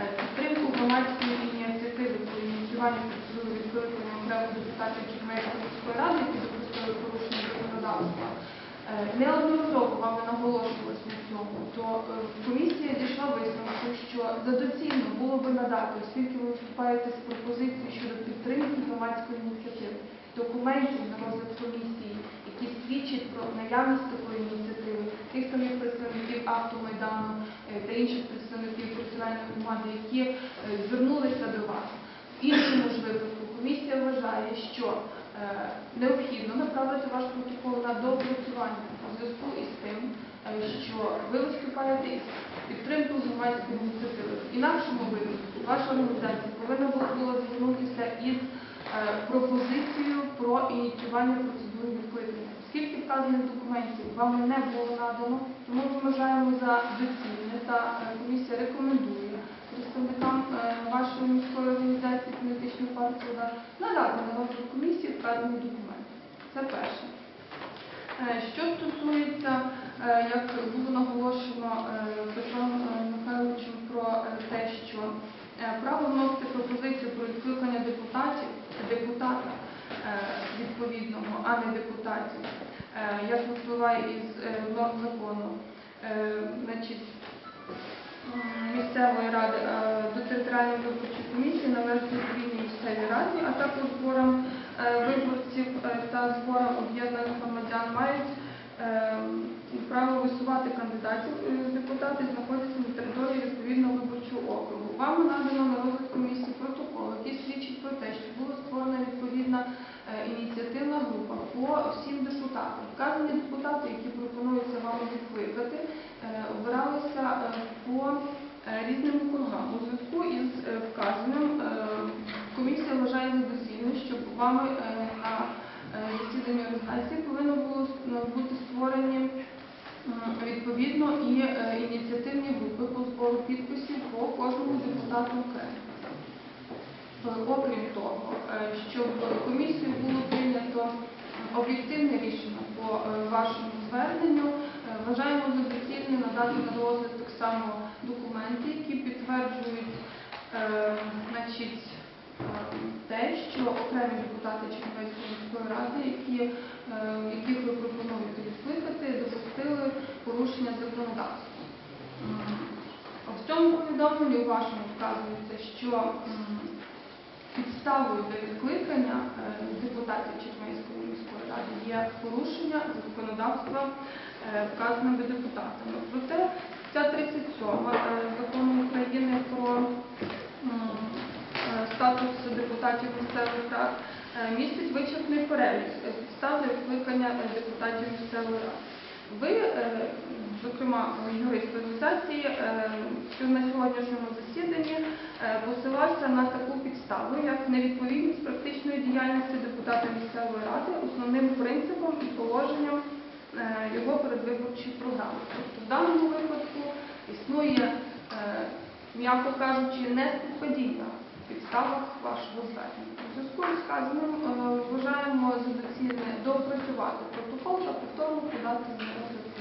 е, підтримку громадської ініціативи по ініціюванню процедури відкликання окремих депутатів Чернівецької міської ради, які допустили порушення законодавства. Е, Неодноразово вами наголошувалось на цьому, то е, комісія дійшла висновку, що за доцільно було би надати, оскільки ви виступаєте з пропозицією щодо підтримки громадської ініціативи, документів на розгляд комісії, які свідчать про наявність такої ініціативи, тих самих представників автомайдану е, та інших представників процесуальної громади, які е, звернулися до вас. В іншому ж випадку комісія вважає, що е, необхідно направити ваш протокол на доопрацювання у зв'язку із тим, що ви виступаєте із підтримкою громадської ініціативи. В інакшому випадку ваша організація повинна була звернутися із е, пропозицією про ініціювання процедури відкликання. Оскільки вказаних документів вам не було надано, тому ми вважаємо за доцільне та е, комісія рекомендує представникам е, вашої міської організації політичної партії надати на розгляд комісії вказані документи. Це перше. Е, Що стосується, як було наголошено Петром Михайловичем про те, що право вносити пропозицію про відкликання депутатів, депутата відповідного, а не депутатів, е, як випливає із е, норм закону, е, місцевої ради е, до територіальної виборчої комісії належить відповідній місцевій раді, а також зборам е, виборців е, та зборам об'єднаних громадян мають е, право висувати кандидатів е, депутати, знаходяться на території відповідного виборчого округу. Вам надано на розгляд комісії протокол, який свідчить про те, що була створена відповідна е, ініціативна група по всім депутатам. Вказані депутати, які пропонуються вам відкликати, е, обиралися е, по е, різним округам. У зв'язку із вказаним комісія вважає за доцільне, щоб вами на засіданні організації повинно було бути створені відповідно і ініціативні групи по збору підписів по кожному депутату окремо. Окрім того, щоб комісію було прийнято об'єктивне рішення по е, вашому зверненню, е, вважаємо за надати на розгляд так само документи, які підтверджують е, значить, те, що окремі депутати Чернівецької міської ради, які, яких ви пропонуєте відкликати, допустили порушення законодавства. В цьому повідомленні у вашому вказується, що підставою для відкликання е, депутатів Чернівецької міської ради є порушення законодавства е, вказаними депутатами. Проте ця 37 е, закону України про статус депутатів місцевих рад містить вичерпний перелік підстав для відкликання депутатів місцевої ради. Ви, зокрема, юрист організації, що на сьогоднішньому засіданні е, посилався на таку підставу, як невідповідність практичної діяльності депутата місцевої ради основним принципам і положенням е, його передвиборчої програми. Тобто в даному випадку існує, е, м'яко кажучи, неспівпадіння в підставах вашого звернення. У зв'язку з сказаним е, вважаємо за доцільне доопрацювати протокол та повторно подати на розгляд